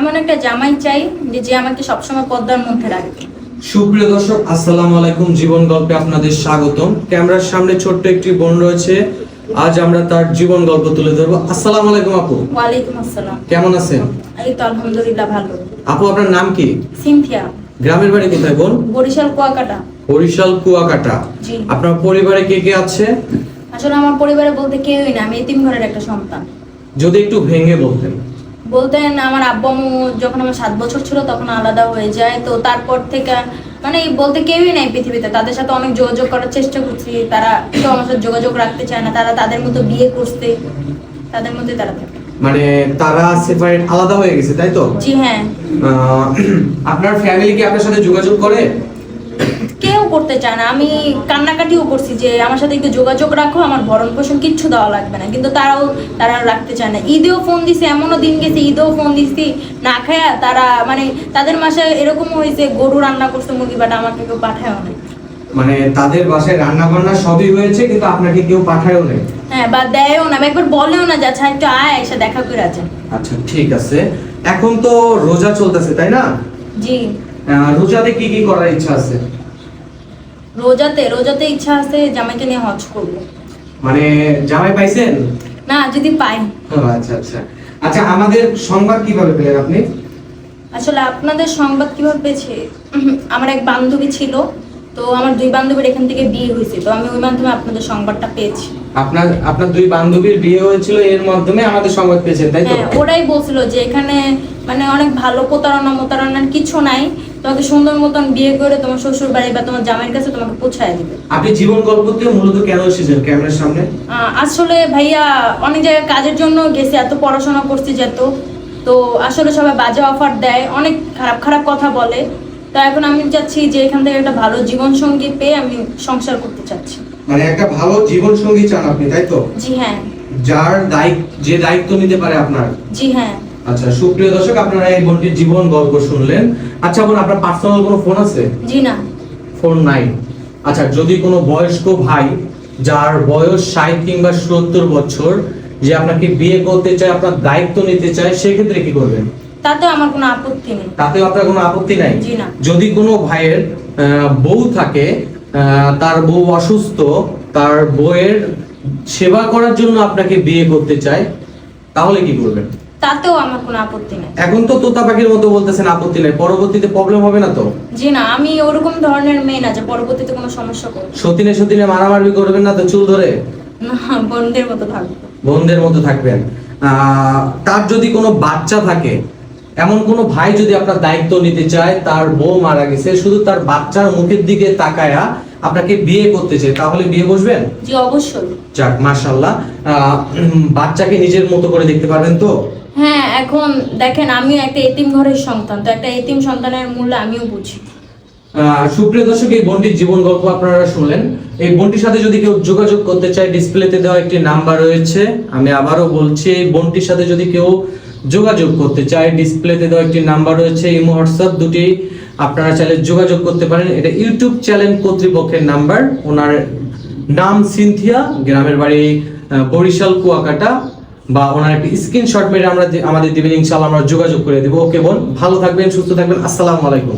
এমন একটা জামাই চাই যে যে আমাকে সবসময় পদ্মার মধ্যে রাখবে। সুপ্রিয় দর্শক আসসালামু আলাইকুম। জীবন গল্পে আপনাদের স্বাগতম। ক্যামেরার সামনে ছোট্ট একটি বোন রয়েছে। আজ আমরা তার জীবন গল্প তুলে ধরবো। আসসালামু আলাইকুম আপু। ওয়ালাইকুম আসসালাম। কেমন আছেন? এই তো আলহামদুলিল্লাহ ভালো। আপু আপনার নাম কি? সিনথিয়া। গ্রামের বাড়ি কোথায় বোন? বরিশাল কুয়াকাটা। বরিশাল কুয়াকাটা। জি। আপনার পরিবারে কে কে আছে? আসলে আমার পরিবারে বলতে কেউই না আমি এতিম ঘরের একটা সন্তান। যদি একটু ভেঙে বলতেন। বলতেন আমার আব্বু আম্মু যখন আমার সাত বছর ছিল তখন আলাদা হয়ে যায়। তো তারপর থেকে মানে বলতে কেউই নাই পৃথিবীতে। তাদের সাথে অনেক যোগাযোগ করার চেষ্টা করছি। তারা কেউ আমার সাথে যোগাযোগ রাখতে চায় না। তারা তাদের মতো বিয়ে করতে তাদের মধ্যে তারা থাকে। মানে তারা সেপারেট আলাদা হয়ে গেছে তাই তো? জি হ্যাঁ। আপনার ফ্যামিলি কি আপনার সাথে যোগাযোগ করে? করতে চায় না। আমি কান্নাকাটিও করছি যে আমার সাথে একটু যোগাযোগ রাখো আমার ভরণ পোষণ কিচ্ছু দেওয়া লাগবে না। কিন্তু তারাও তারা রাখতে চায় না। ঈদেও ফোন দিছে এমনও দিন গেছে ঈদেও ফোন দিছি না খায়া তারা মানে তাদের মাসে এরকম হয়েছে গরু রান্না করছে মুরগি বাটা আমাকে কেউ পাঠায়ও না মানে তাদের বাসায় রান্না বান্না সবই হয়েছে কিন্তু আপনাকে কেউ পাঠায়ও নেই? হ্যাঁ বা দেয়ও না। একবার বলেও না যে আচ্ছা একটু আয় এসে দেখা করে আছে আচ্ছা ঠিক আছে। এখন তো রোজা চলতেছে তাই না? জি। রোজাতে কি কি করার ইচ্ছা আছে? রোজাতে রোজাতে ইচ্ছা আছে জামাইকে নিয়ে হজ করব। মানে জামাই পাইছেন? না যদি পাই। আচ্ছা আচ্ছা। আচ্ছা আমাদের সংবাদ কীভাবে পেলেন আপনি? আসলে আপনাদের সংবাদ কীভাবে পেয়েছে? আমার এক বান্ধবী ছিল তো আমার দুই বান্ধবীর এখান থেকে বিয়ে হয়েছে তো আমি ওই মাধ্যমে আপনাদের সংবাদটা পেয়েছি। আপনার আপনার দুই বান্ধবীর বিয়ে হয়েছিল এর মাধ্যমে আমাদের সংবাদ পেয়েছেন তাই তো? হ্যাঁ ওরাই বলছিল যে এখানে মানে অনেক ভালো প্রতারণা মোতারণার কিছু নাই। তোমাকে সুন্দর মতন বিয়ে করে তোমার শ্বশুর বাড়ি বা তোমার জামাইয়ের কাছে তোমাকে পৌঁছায় দিবে। আপনি জীবন মূলত কেন এসেছেন ক্যামেরার সামনে? আসলে ভাইয়া অনেক জায়গায় কাজের জন্য গেছি এত পড়াশোনা করছি যেত তো আসলে সবাই বাজে অফার দেয় অনেক খারাপ খারাপ কথা বলে। তো এখন আমি চাচ্ছি যে এখান থেকে একটা ভালো জীবন সঙ্গী পেয়ে আমি সংসার করতে চাচ্ছি। মানে একটা ভালো জীবন সঙ্গী চান আপনি তাই তো? জি হ্যাঁ। যার দায়িত্ব যে দায়িত্ব নিতে পারে আপনার। জি হ্যাঁ। আচ্ছা সুপ্রিয় দর্শক আপনারা এই বোনটির জীবন গল্প শুনলেন। আচ্ছা বোন আপনার পার্সোনাল কোনো ফোন আছে? জি না। ফোন নাই। আচ্ছা যদি কোনো বয়স্ক ভাই যার বয়স ষাট কিংবা সত্তর বছর যে আপনাকে বিয়ে করতে চায় আপনার দায়িত্ব নিতে চায় সেক্ষেত্রে কি করবেন? তাতে আমার কোনো আপত্তি নেই। তাতেও আপনার কোনো আপত্তি নাই? জি না। যদি কোনো ভাইয়ের বউ থাকে তার বউ অসুস্থ তার বউয়ের সেবা করার জন্য আপনাকে বিয়ে করতে চায় তাহলে কি করবেন? তাতেও আমার কোনো আপত্তি নেই। এখন তো তোতা পাখির মতো বলতেছেন আপত্তি নাই পরবর্তীতে প্রবলেম হবে না তো? জি না আমি ওরকম ধরনের মেয়ে না যে পরবর্তীতে কোনো সমস্যা করব সতীনে সতীনে মারামারি করবেন না তো চুল ধরে? না বোনদের মতো থাকব। বোনদের মতো থাকবেন। আহ, তার যদি কোনো বাচ্চা থাকে এমন কোনো ভাই যদি আপনার দায়িত্ব নিতে চায় তার বউ মারা গেছে শুধু তার বাচ্চার মুখের দিকে তাকায়া আপনাকে বিয়ে করতে চায় তাহলে বিয়ে বসবেন? জি অবশ্যই। যাক মাশাল্লাহ আহ, বাচ্চাকে নিজের মতো করে দেখতে পারবেন তো? হ্যাঁ এখন দেখেন আমি একটা এতিম ঘরের সন্তান তো একটা এতিম সন্তানের মূল্য আমিও বুঝি। সুপ্রিয় দর্শক এই বোনটির জীবন গল্প আপনারা শুনলেন। এই বোনটির সাথে যদি কেউ যোগাযোগ করতে চায় ডিসপ্লেতে দেওয়া একটি নাম্বার রয়েছে। আমি আবারও বলছি এই বোনটির সাথে যদি কেউ যোগাযোগ করতে চাই। ডিসপ্লেতে দেওয়া একটি নাম্বার রয়েছে, এই হোয়াটসঅ্যাপ দুটি। আপনারা চাইলে যোগাযোগ করতে পারেন। এটা ইউটিউব চ্যানেল কর্তৃপক্ষের নাম্বার। ওনার নাম সিনথিয়া, গ্রামের বাড়ি বরিশাল, কুয়াকাটা। বা ওনার একটি স্ক্রিনশট মেরে আমরা আমাদের দিবেন, ইনশাআল্লাহ আমরা যোগাযোগ করে দেবো। ওকে বোন, ভালো থাকবেন, সুস্থ থাকবেন। আসসালামু আলাইকুম।